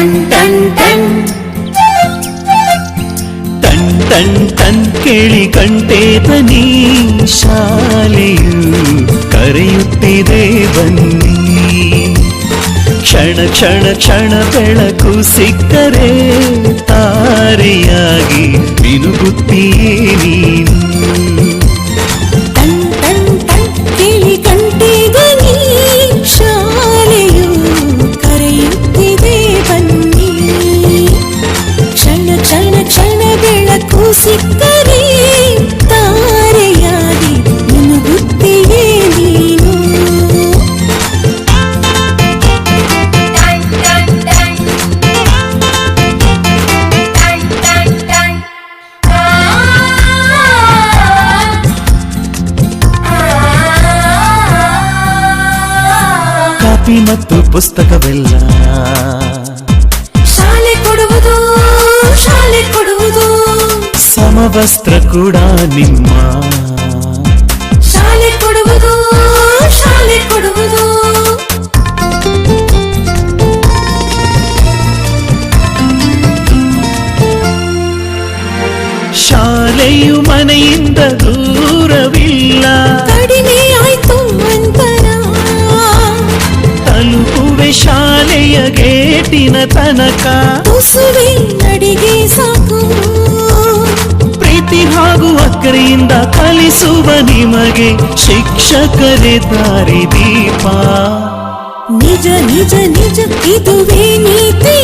Ton ಟನ್ ಟನ್ ಟನ್ ಟನ್ ಕೇಳಿ ಕಂಟೆ ಬನ್ನಿ ಶಾಲೆಯು ಕರೆಯುತ್ತಿದೆ ಬನ್ನಿ. ಕ್ಷಣ ಕ್ಷಣ ಕ್ಷಣ ಬೆಳಕು ಸಿಕ್ಕರೆ ತಾರೆಯಾಗಿ ಮಿನುಗುತ್ತೀಯೇ ನೀನು. ಬೆಳಕು ಸಿಕ್ಕರೆ ತಾರೆಯಾಗಿ ನಿನಗುತ್ತೆಯೇ ನೀನು. ಮತ್ತು ಪುಸ್ತಕವೆಲ್ಲ ಶಾಲೆ ಕೊಡುವುದು ಸಮವಸ್ತ್ರ ಕೂಡ ನಿಮ್ಮ ಶಾಲೆ ಕೊಡುವುದು ಶಾಲೆ ಕೊಡುವುದು ಶಾಲೆಯು ಮನೆಯಿಂದ ದೂರವಿಲ್ಲ ಕಡಿಮೆ ಆಯ್ತು ಅಂತರ ತಲುಪುವೆ ಶಾಲೆಯ ಗೇಟಿನ ತನಕ ತುಸುವೆ ನಡಿಗೆ ಸಾಕು ಪ್ರೀತಿ ಹಾಗೂ ಅಕ್ಕರೆಯಿಂದ ಕಲಿಸುವ ನಿಮಗೆ ಶಿಕ್ಷಕರೇ ದಾರಿ ದೀಪ. ನಿಜ ನಿಜ ನಿಜ ಇದುವೇ ನೀತಿ